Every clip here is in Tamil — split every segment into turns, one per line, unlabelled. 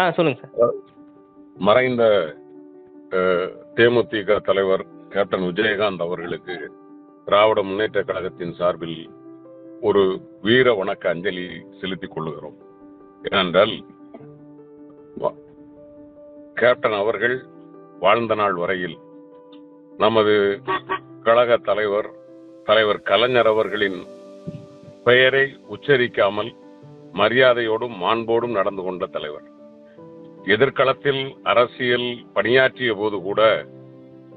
ஆ சொல்லுங்க சார்.
மறைந்த தேமுதிக தலைவர் கேப்டன் விஜயகாந்த் அவர்களுக்கு திராவிட முன்னேற்ற கழகத்தின் சார்பில் ஒரு வீர வணக்க அஞ்சலி செலுத்திக் கொள்ளுகிறோம் ஏனென்றால் கேப்டன் அவர்கள் வாழ்ந்த நாள் வரையில் நமது கழக தலைவர் தலைவர் கலைஞர் அவர்களின் பெயரை உச்சரிக்காமல் மரியாதையோடும் மாண்போடும் நடந்து கொண்ட தலைவர். எதிர்காலத்தில் அரசியல் பணியாற்றிய போது கூட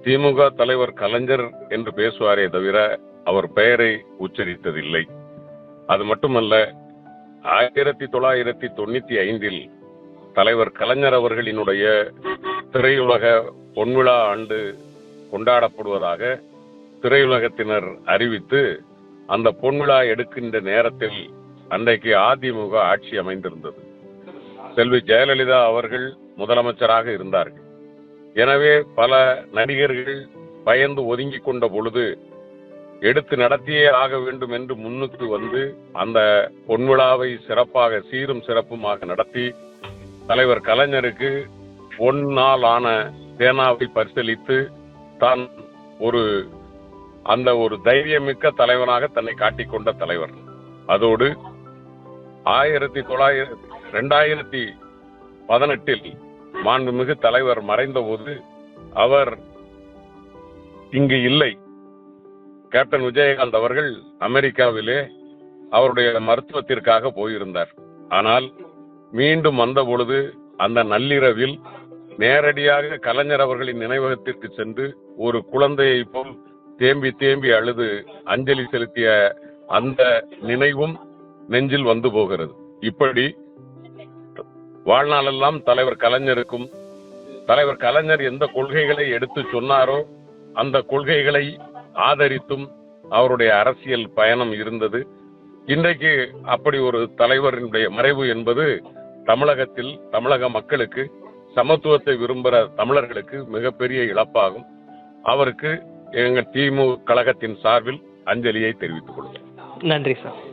திமுக தலைவர் கலைஞர் என்று பேசுவாரே தவிர அவர் பெயரை உச்சரித்ததில்லை. அது மட்டுமல்ல ஆயிரத்தி தொள்ளாயிரத்தி தொண்ணூத்தி ஐந்தில் தலைவர் கலைஞர் அவர்களினுடைய திரையுலக பொன்விழா ஆண்டு கொண்டாடப்படுவதாக திரையுலகத்தினர் அறிவித்து அந்த பொன்விழா எடுக்கின்ற நேரத்தில் அன்றைக்கு அதிமுக ஆட்சி அமைந்திருந்தது. செல்வி ஜெயலலிதா அவர்கள் முதலமைச்சராக இருந்தார்கள். எனவே பல நடிகர்கள் பயந்து ஒதுங்கிக் கொண்ட பொழுது எடுத்து நடத்தியே ஆக வேண்டும் என்று முன்னுக்கு வந்து அந்த பொன்விழாவை சிறப்பாக சீரும் சிறப்புமாக நடத்தி தலைவர் கலைஞருக்கு பொன்னால் ஆன தேனாவை பரிசீலித்து தான் ஒரு அந்த ஒரு தைரியமிக்க தலைவனாக தன்னை காட்டிக்கொண்ட தலைவர். அதோடு ஆயிரத்தி தொள்ளாயிரத்தி ரெண்டாயிரத்தி பதினெட்டில் மாண்புமிகு தலைவர் மறைந்தபோது அவர் இங்கு இல்லை. கேப்டன் விஜயகாந்த் அவர்கள் அமெரிக்காவிலே அவருடைய மருத்துவத்திற்காக போயிருந்தார். ஆனால் மீண்டும் வந்த பொழுது அந்த நள்ளிரவில் நேரடியாக கலைஞர் அவர்களின் நினைவகத்திற்கு சென்று ஒரு குழந்தையை போல் தேம்பி தேம்பி அழுது அஞ்சலி செலுத்திய அந்த நினைவும் நெஞ்சில் வந்து போகிறது. இப்படி வாழ்நாளெல்லாம் தலைவர் கலைஞருக்கும் தலைவர் கலைஞர் எந்த கொள்கைகளை எடுத்து சொன்னாரோ அந்த கொள்கைகளை ஆதரித்தும் அவருடைய அரசியல் பயணம் இருந்தது. இன்றைக்கு அப்படி ஒரு தலைவரினுடைய மறைவு என்பது தமிழகத்தில் தமிழக மக்களுக்கு சமத்துவத்தை விரும்புகிற தமிழர்களுக்கு மிகப்பெரிய இழப்பாகும். அவருக்கு எங்கள் திமுக கழகத்தின் சார்பில் அஞ்சலியை தெரிவித்துக் கொள்கிறேன்.
நன்றி சார்.